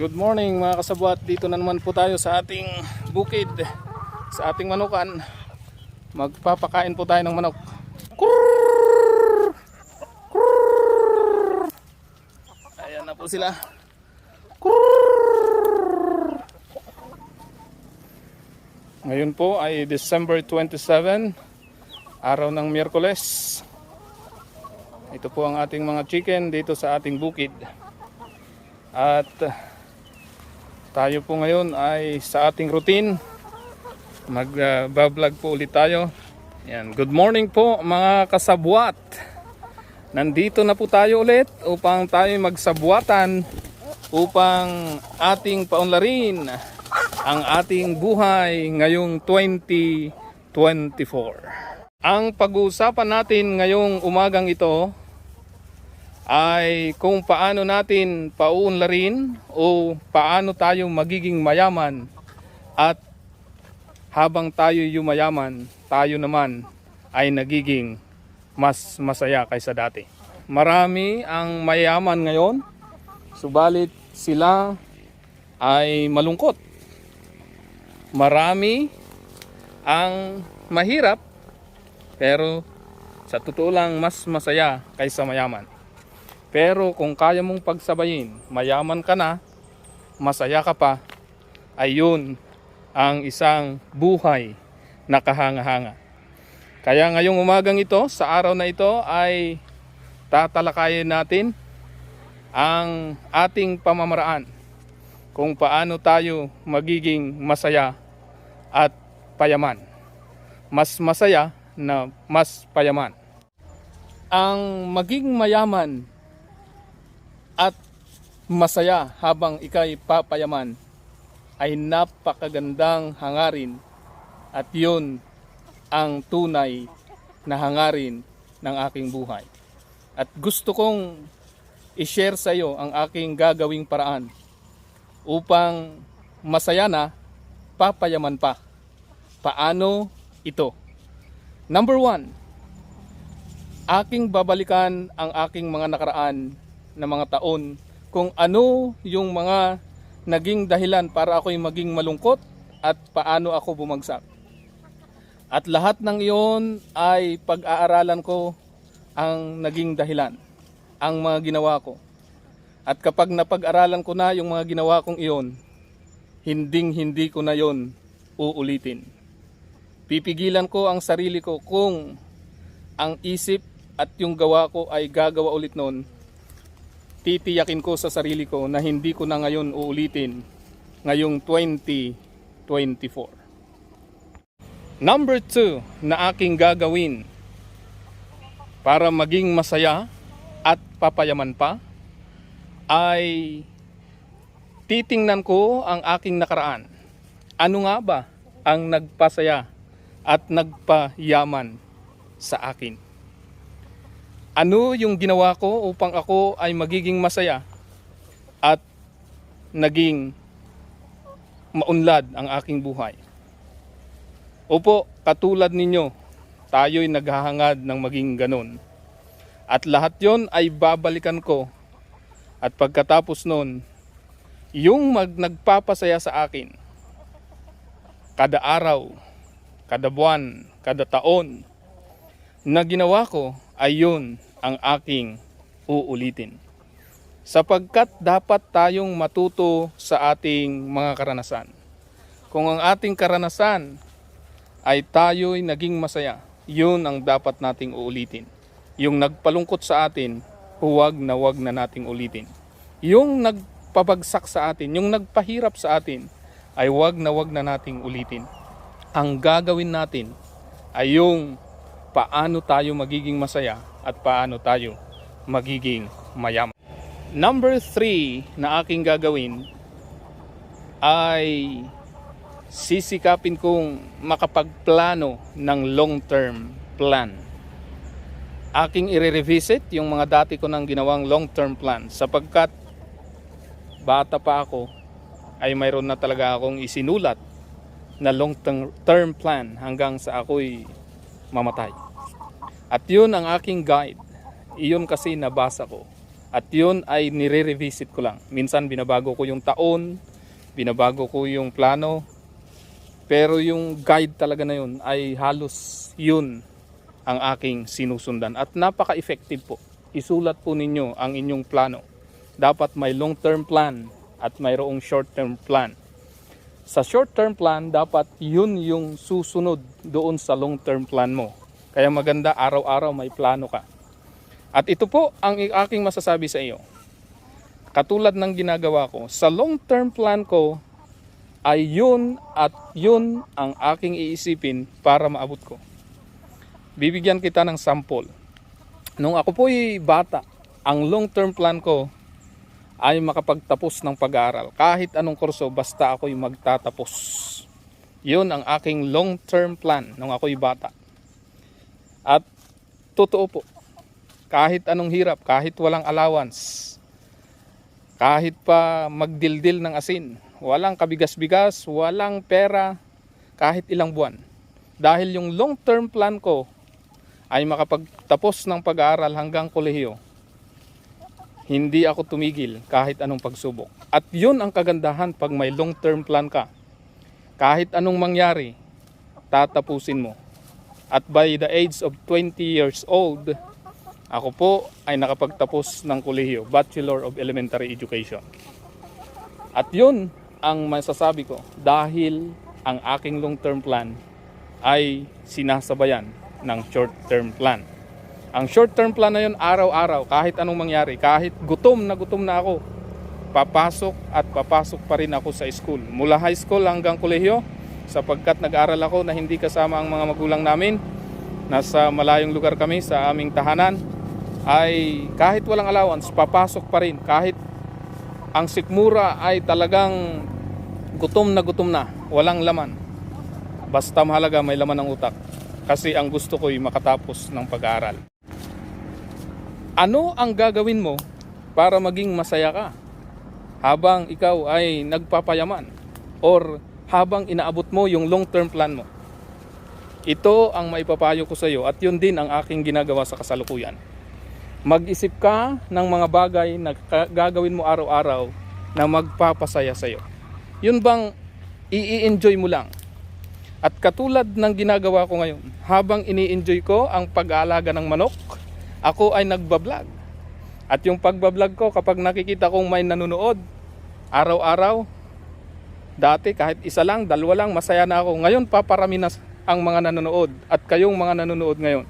Good morning mga kasabwat. Dito na naman po tayo sa ating bukid. Sa ating manukan. Magpapakain po tayo ng manok. Kurr! Ayan na po sila. Ngayon po ay December 27, araw ng Miyerkules. Ito po ang ating mga chicken dito sa ating bukid. At tayo po ngayon ay sa ating routine. Mag-vlog po ulit tayo. Yan. Good morning po mga kasabwat. Nandito na po tayo ulit upang tayo magsabwatan upang ating paunlarin ang ating buhay ngayong 2024. Ang pag-uusapan natin ngayong umagang ito ay kung paano natin paunlarin o paano tayo magiging mayaman at habang tayo yumayaman, tayo naman ay nagiging mas masaya kaysa dati. Marami ang mayaman ngayon, subalit sila ay malungkot. Marami ang mahirap, pero sa totoo lang mas masaya kaysa mayaman. Pero kung kaya mong pagsabayin, mayaman ka na, masaya ka pa, ayun ang isang buhay na kahanga-hanga. Kaya ngayong umagang ito, sa araw na ito ay tatalakayin natin ang ating pamamaraan kung paano tayo magiging masaya at payaman. Mas masaya na mas payaman. Ang maging mayaman at masaya habang ikay papayaman ay napakagandang hangarin at yun ang tunay na hangarin ng aking buhay. At gusto kong i-share sa iyo ang aking gagawing paraan upang masaya na, papayaman pa. Paano ito? Number one, aking babalikan ang aking mga nakaraan na mga taon kung ano yung mga naging dahilan para ako'y maging malungkot at paano ako bumagsak. At lahat ng iyon ay pag-aaralan ko ang naging dahilan, ang mga ginawa ko. At kapag napag-aralan ko na yung mga ginawa kong iyon, hinding hindi ko na yon uulitin. Pipigilan ko ang sarili ko kung ang isip at yung gawa ko ay gagawa ulit noon titiyakin ko sa sarili ko na hindi ko na ngayon uulitin ngayong 2024. Number 2 na aking gagawin para maging masaya at papayaman pa ay titingnan ko ang aking nakaraan. Ano nga ba ang nagpasaya at nagpayaman sa akin? Ano yung ginawa ko upang ako ay magiging masaya at naging maunlad ang aking buhay. Opo, katulad ninyo, tayo'y naghahangad ng maging ganun. At lahat yon ay babalikan ko. At pagkatapos nun, yung mag nagpapasaya sa akin, kada araw, kada buwan, kada taon, na ginawa ko ay yun ang aking uulitin. Sapagkat dapat tayong matuto sa ating mga karanasan. Kung ang ating karanasan ay tayo'y naging masaya, yun ang dapat nating uulitin. Yung nagpalungkot sa atin, huwag na huwag na nating ulitin. Yung nagpabagsak sa atin, yung nagpahirap sa atin, ay huwag na huwag na nating ulitin. Ang gagawin natin ay yung paano tayo magiging masaya at paano tayo magiging mayaman. Number 3 na aking gagawin ay sisikapin kong makapagplano ng long-term plan. Aking i-revisit yung mga dati ko nang ginawang long-term plan sapagkat bata pa ako ay mayroon na talaga akong isinulat na long-term plan hanggang sa ako'y mamatay. At yun ang aking guide. Iyon kasi nabasa ko. At yun ay nire-revisit ko lang. Minsan binabago ko yung taon, binabago ko yung plano. Pero yung guide talaga na yun ay halos yun ang aking sinusundan. At napaka-effective po. Isulat po ninyo ang inyong plano. Dapat may long-term plan at mayroong short-term plan. Sa short-term plan, dapat yun yung susunod doon sa long-term plan mo. Kaya maganda araw-araw may plano ka. At ito po ang aking masasabi sa iyo. Katulad ng ginagawa ko, sa long-term plan ko ay yun at yun ang aking iisipin para maabot ko. Bibigyan kita ng sample. Nung ako po'y bata, ang long-term plan ko ay makapagtapos ng pag-aaral. Kahit anong kurso, basta ako'y magtatapos. Yun ang aking long-term plan nung ako'y bata. At totoo po, kahit anong hirap, kahit walang allowance, kahit pa magdildil ng asin, walang kabigas-bigas, walang pera, kahit ilang buwan. Dahil yung long-term plan ko ay makapagtapos ng pag-aaral hanggang kolehiyo, hindi ako tumigil kahit anong pagsubok. At yun ang kagandahan pag may long-term plan ka. Kahit anong mangyari, tatapusin mo. At by the age of 20 years old, ako po ay nakapagtapos ng kolehiyo, Bachelor of Elementary Education. At yun ang masasabi ko dahil ang aking long-term plan ay sinasabayan ng short-term plan. Ang short-term plan na yun, araw-araw, kahit anong mangyari, kahit gutom na gutom na ako, papasok at papasok pa rin ako sa school. Mula high school hanggang kolehiyo, sapagkat nag-aral ako na hindi kasama ang mga magulang namin, nasa malayong lugar kami sa aming tahanan, ay kahit walang allowance, papasok pa rin. Kahit ang sikmura ay talagang gutom na gutom na, walang laman. Basta mahalaga may laman ng utak. Kasi ang gusto ko ay makatapos ng pag-aaral. Ano ang gagawin mo para maging masaya ka? Habang ikaw ay nagpapayaman or habang inaabot mo yung long-term plan mo. Ito ang maipapayo ko sa iyo at yun din ang aking ginagawa sa kasalukuyan. Mag-isip ka ng mga bagay na gagawin mo araw-araw na magpapasaya sa iyo. Yun bang i-enjoy mo lang? At katulad ng ginagawa ko ngayon, habang ini-enjoy ko ang pag-aalaga ng manok, ako ay nagbablog. At yung pagbablog ko, kapag nakikita kong may nanonood, araw-araw, dati kahit isa lang, dalawa lang, masaya na ako. Ngayon, paparami na ang mga nanonood at kayong mga nanonood ngayon.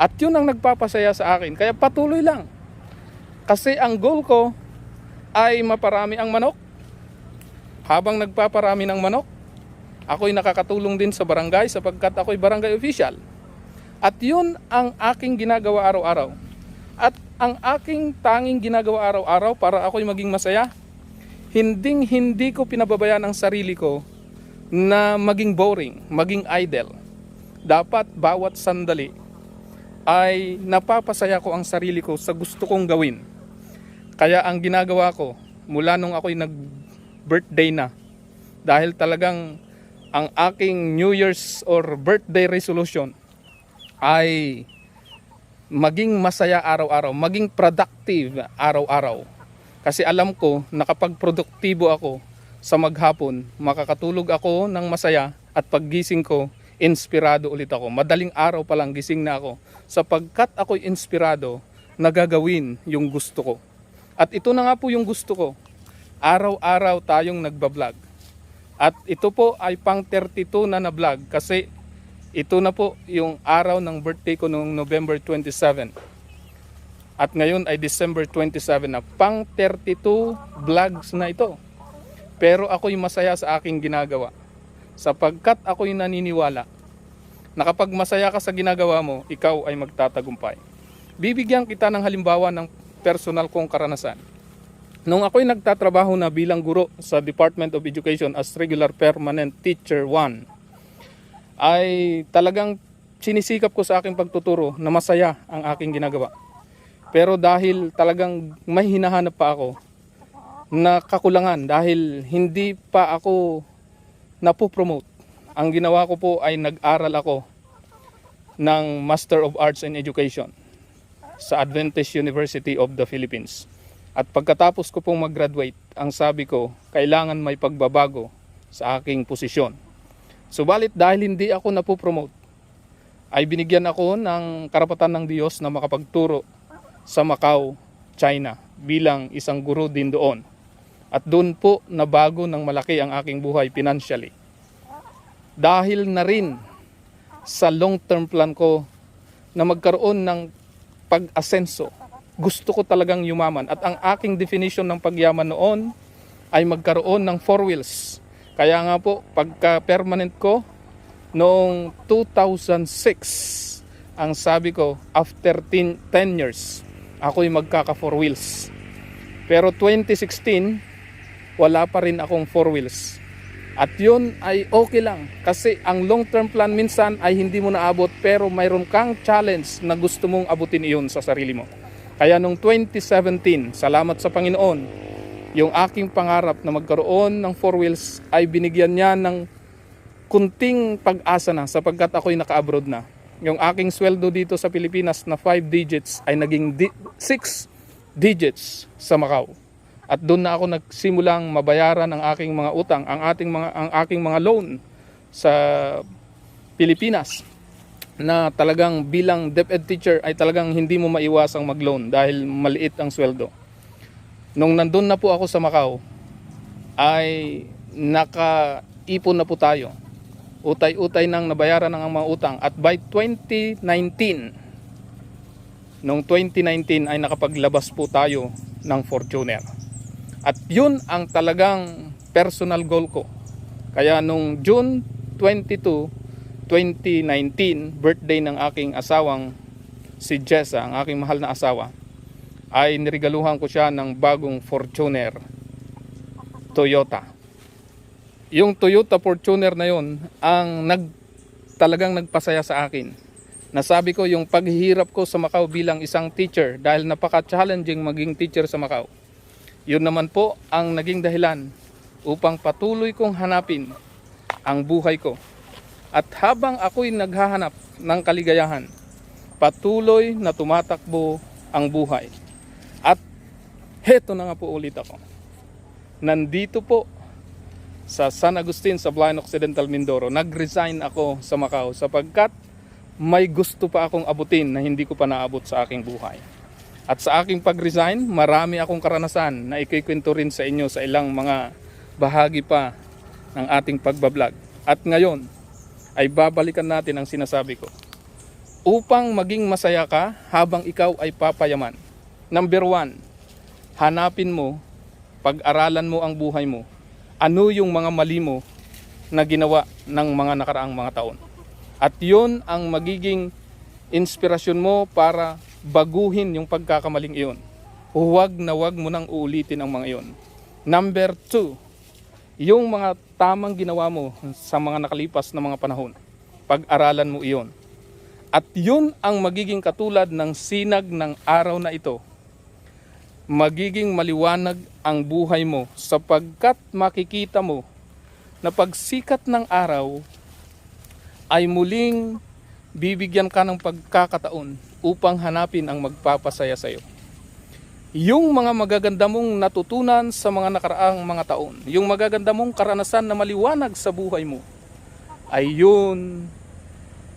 At yun ang nagpapasaya sa akin. Kaya patuloy lang. Kasi ang goal ko ay maparami ang manok. Habang nagpaparami ng manok, ako'y nakakatulong din sa barangay sapagkat ako'y barangay official. At yun ang aking ginagawa araw-araw. At ang aking tanging ginagawa araw-araw para ako'y maging masaya, hinding hindi ko pinababayaan ang sarili ko na maging boring, maging idle. Dapat bawat sandali ay napapasaya ko ang sarili ko sa gusto kong gawin. Kaya ang ginagawa ko mula nung ako'y nag-birthday na dahil talagang ang aking New Year's or birthday resolution ay maging masaya araw-araw, maging productive araw-araw. Kasi alam ko na kapag produktibo ako sa maghapon, makakatulog ako ng masaya at paggising ko, inspirado ulit ako. Madaling araw pa lang gising na ako sapagkat ako'y inspirado na gagawin yung gusto ko. At ito na nga po yung gusto ko. Araw-araw tayong nagbablog. At ito po ay pang 32 na na vlog kasi ito na po yung araw ng birthday ko noong November 27. At ngayon ay December 27 na. Pang 32 vlogs na ito. Pero ako'y masaya sa aking ginagawa. Sapagkat ako'y naniniwala na kapag masaya ka sa ginagawa mo, ikaw ay magtatagumpay. Bibigyan kita ng halimbawa ng personal kong karanasan. Nung ako'y nagtatrabaho na bilang guro sa Department of Education as regular permanent teacher 1, ay talagang sinisikap ko sa aking pagtuturo na masaya ang aking ginagawa. Pero dahil talagang may hinahanap pa ako na kakulangan dahil hindi pa ako napopromote. Ang ginawa ko po ay nag-aral ako ng Master of Arts in Education sa Adventist University of the Philippines. At pagkatapos ko pong mag-graduate, ang sabi ko, kailangan may pagbabago sa aking posisyon. Subalit dahil hindi ako napopromote, ay binigyan ako ng karapatan ng Diyos na makapagturo sa Macau, China bilang isang guro din doon. At doon po nabago ng malaki ang aking buhay financially. Dahil na rin sa long-term plan ko na magkaroon ng pag-asenso. Gusto ko talagang yumaman. At ang aking definition ng pagyaman noon ay magkaroon ng four wheels. Kaya nga po, pagka permanent ko, noong 2006, ang sabi ko, after 10, 10 years, ako'y magkaka four wheels. Pero 2016, wala pa rin akong four wheels. At yun ay okay lang kasi ang long term plan minsan ay hindi mo naabot pero mayroon kang challenge na gusto mong abutin iyon sa sarili mo. Kaya nung 2017, salamat sa Panginoon, yung aking pangarap na magkaroon ng four wheels ay binigyan niya ng kunting pag-asa na sapagkat ako'y naka-abroad na. Yung aking sweldo dito sa Pilipinas na 5 digits ay naging 6 digits sa Macau. At doon na ako nagsimulang mabayaran ang aking mga utang, ang ating mga ang aking mga loan sa Pilipinas na talagang bilang DepEd teacher ay talagang hindi mo maiwasang mag-loan dahil maliit ang sweldo. Nung nandun na po ako sa Macau, ay nakaipon na po tayo. Utay-utay nang nabayaran ng mga utang at by 2019, nung 2019 ay nakapaglabas po tayo ng Fortuner. At yun ang talagang personal goal ko. Kaya nung June 22, 2019, birthday ng aking asawang si Jessa, ang aking mahal na asawa, ay nirigaluhan ko siya ng bagong Fortuner Toyota. Yung Toyota Fortuner na yon ang nag, talagang nagpasaya sa akin. Nasabi ko yung paghihirap ko sa Macau bilang isang teacher dahil napaka-challenging maging teacher sa Macau. Yun naman po ang naging dahilan upang patuloy kong hanapin ang buhay ko. At habang ako'y naghahanap ng kaligayahan, patuloy na tumatakbo ang buhay. Heto na nga po ulit ako. Nandito po sa San Agustin sa Blind Occidental Mindoro. Nag-resign ako sa Macau sapagkat may gusto pa akong abutin na hindi ko pa naabot sa aking buhay. At sa aking pag-resign, marami akong karanasan na ikikwento rin sa inyo sa ilang mga bahagi pa ng ating pagbablog. At ngayon, ay babalikan natin ang sinasabi ko. Upang maging masaya ka habang ikaw ay papayaman. Number one, hanapin mo, pag-aralan mo ang buhay mo. Ano yung mga mali mo na ginawa ng mga nakaraang mga taon. At yun ang magiging inspirasyon mo para baguhin yung pagkakamaling iyon. Huwag na huwag mo nang uulitin ang mga iyon. Number two, yung mga tamang ginawa mo sa mga nakalipas na mga panahon, pag-aralan mo iyon. At yun ang magiging katulad ng sinag ng araw na ito. Magiging maliwanag ang buhay mo sapagkat makikita mo na pagsikat ng araw ay muling bibigyan ka ng pagkakataon upang hanapin ang magpapasaya sa iyo. Yung mga magaganda mong natutunan sa mga nakaraang mga taon, yung magaganda mong karanasan na maliwanag sa buhay mo, ay yun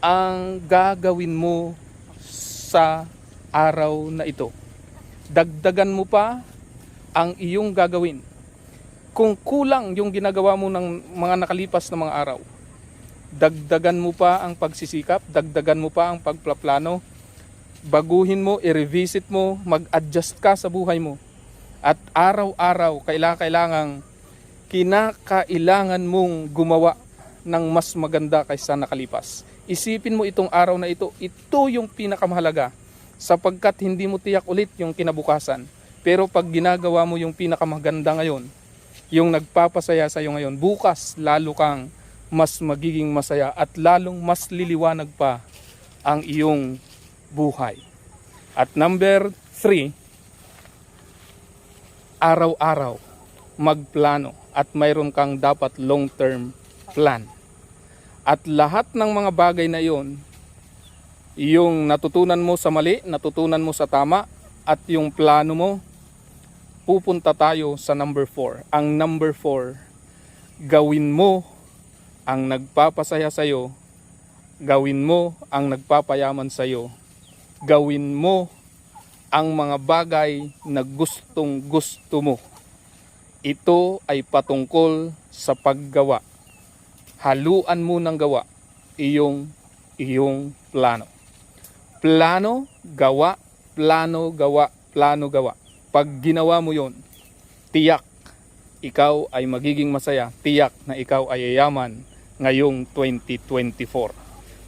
ang gagawin mo sa araw na ito. Dagdagan mo pa ang iyong gagawin. Kung kulang yung ginagawa mo ng mga nakalipas na mga araw, dagdagan mo pa ang pagsisikap, dagdagan mo pa ang pagplaplano, baguhin mo, i-revisit mo, mag-adjust ka sa buhay mo. At araw-araw, kailangan kinakailangan mong gumawa ng mas maganda kaysa nakalipas. Isipin mo itong araw na ito, ito yung pinakamahalaga sapagkat hindi mo tiyak ulit yung kinabukasan. Pero pag ginagawa mo yung pinakamaganda ngayon, yung nagpapasaya sa iyo ngayon, bukas lalo kang mas magiging masaya at lalong mas liliwanag pa ang iyong buhay. At number three, araw-araw magplano at mayroon kang dapat long-term plan. At lahat ng mga bagay na yon, yung natutunan mo sa mali, natutunan mo sa tama, at yung plano mo, pupunta tayo sa number 4. Ang number 4, gawin mo ang nagpapasaya sa'yo, gawin mo ang nagpapayaman sa'yo, gawin mo ang mga bagay na gustong gusto mo. Ito ay patungkol sa paggawa. Haluan mo ng gawa iyong iyong plano. Plano, gawa, plano, gawa, plano, gawa. Pag ginawa mo yon, tiyak ikaw ay magiging masaya. Tiyak na ikaw ay yayaman ngayong 2024.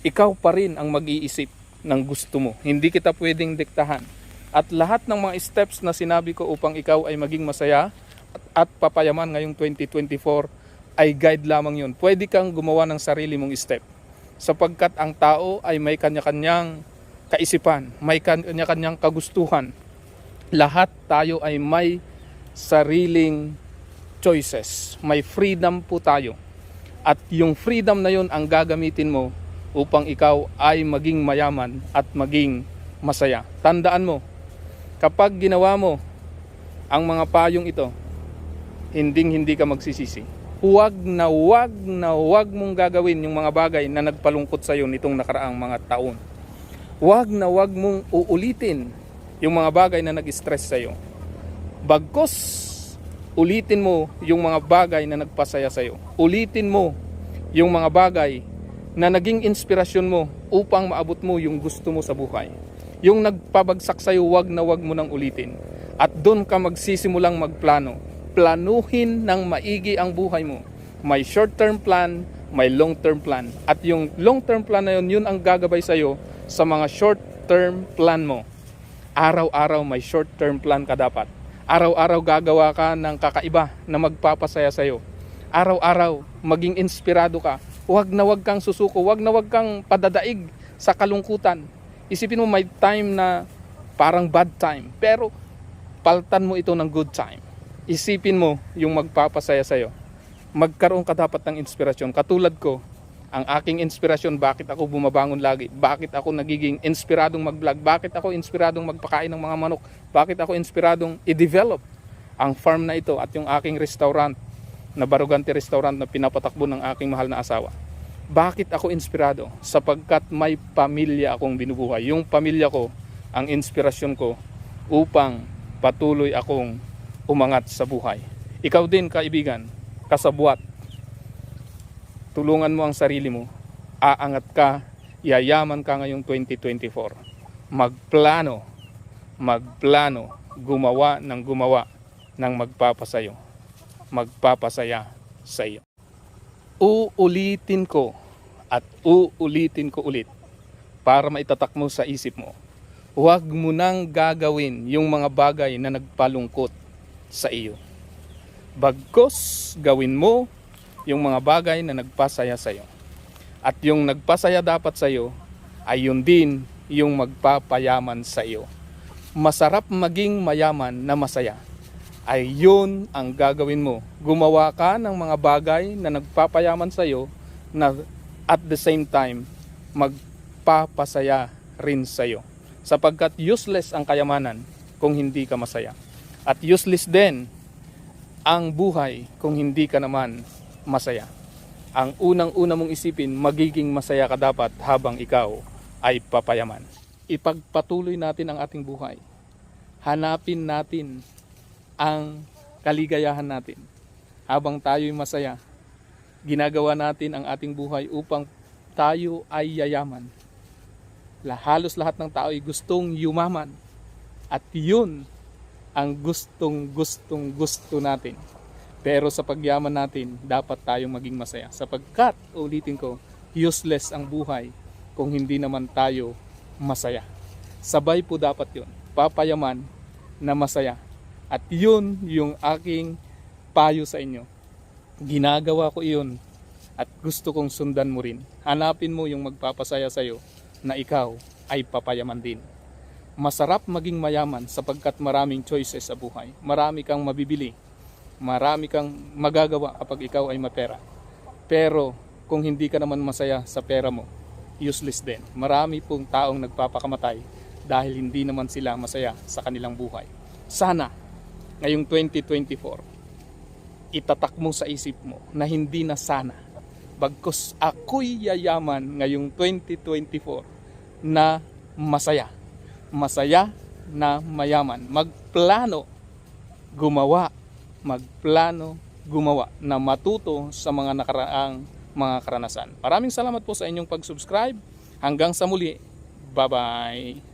Ikaw pa rin ang mag-iisip ng gusto mo. Hindi kita pwedeng diktahan. At lahat ng mga steps na sinabi ko upang ikaw ay maging masaya at, at papayaman ngayong 2024 ay guide lamang yun. Pwede kang gumawa ng sarili mong step. Sapagkat ang tao ay may kanya-kanyang kaisipan, may kanya-kanyang kagustuhan. Lahat tayo ay may sariling choices. May freedom po tayo. At yung freedom na yun ang gagamitin mo upang ikaw ay maging mayaman at maging masaya. Tandaan mo, kapag ginawa mo ang mga payong ito, hinding hindi ka magsisisi. Huwag na huwag na huwag mong gagawin yung mga bagay na nagpalungkot sa iyo nitong nakaraang mga taon. Huwag na huwag mong uulitin yung mga bagay na nag-stress sa iyo. Bagkos ulitin mo yung mga bagay na nagpasaya sa iyo. Ulitin mo yung mga bagay na naging inspirasyon mo upang maabot mo yung gusto mo sa buhay. Yung nagpabagsak sa iyo, wag na wag mo nang ulitin. At doon ka magsisimulang magplano. Planuhin ng maigi ang buhay mo. May short-term plan, may long-term plan. At yung long-term plan na yun, yun ang gagabay sa iyo sa mga short-term plan mo. Araw-araw may short-term plan ka dapat. Araw-araw gagawa ka ng kakaiba na magpapasaya sa iyo. Araw-araw maging inspirado ka. Huwag na huwag kang susuko, huwag na huwag kang padadaig sa kalungkutan. Isipin mo may time na parang bad time, pero paltan mo ito ng good time. Isipin mo yung magpapasaya sa iyo. Magkaroon ka dapat ng inspirasyon. Katulad ko, ang aking inspirasyon, bakit ako bumabangon lagi? Bakit ako nagiging inspiradong mag-vlog? Bakit ako inspiradong magpakain ng mga manok? Bakit ako inspiradong i-develop ang farm na ito at yung aking restaurant na Barugante Restaurant na pinapatakbo ng aking mahal na asawa? Bakit ako inspirado? Sapagkat may pamilya akong binubuhay. Yung pamilya ko, ang inspirasyon ko upang patuloy akong umangat sa buhay. Ikaw din, kaibigan, kasabwat, tulungan mo ang sarili mo, aangat ka, yayaman ka ngayong 2024. Magplano, magplano, gumawa ng gumawa ng magpapasayo, magpapasaya sa iyo. Uulitin ko at uulitin ko ulit para maitatak mo sa isip mo. Huwag mo nang gagawin yung mga bagay na nagpalungkot sa iyo. Bagkos gawin mo yung mga bagay na nagpasaya sa iyo. At yung nagpasaya dapat sa iyo ay yun din yung magpapayaman sa iyo. Masarap maging mayaman na masaya. Ay yun ang gagawin mo. Gumawa ka ng mga bagay na nagpapayaman sa iyo na at the same time magpapasaya rin sa iyo. Sapagkat useless ang kayamanan kung hindi ka masaya. At useless din ang buhay kung hindi ka naman masaya. Ang unang-una mong isipin, magiging masaya ka dapat habang ikaw ay papayaman. Ipagpatuloy natin ang ating buhay. Hanapin natin ang kaligayahan natin. Habang tayo'y masaya, ginagawa natin ang ating buhay upang tayo ay yayaman. Halos lahat ng tao ay gustong yumaman. At yun ang gustong gustong gusto natin. Pero sa pagyaman natin, dapat tayong maging masaya. Sapagkat, ulitin ko, useless ang buhay kung hindi naman tayo masaya. Sabay po dapat yun. Papayaman na masaya. At yun yung aking payo sa inyo. Ginagawa ko iyon at gusto kong sundan mo rin. Hanapin mo yung magpapasaya sa'yo na ikaw ay papayaman din. Masarap maging mayaman sapagkat maraming choices sa buhay. Marami kang mabibili, marami kang magagawa kapag ikaw ay mapera. Pero kung hindi ka naman masaya sa pera mo, useless din. Marami pong taong nagpapakamatay dahil hindi naman sila masaya sa kanilang buhay. Sana ngayong 2024 itatak mo sa isip mo na hindi na sana bagkus ako'y yayaman ngayong 2024 na masaya. Masaya na mayaman. Magplano, gumawa, magplano, gumawa na matuto sa mga nakaraang mga karanasan. Maraming salamat po sa inyong pag-subscribe. Hanggang sa muli. Bye-bye.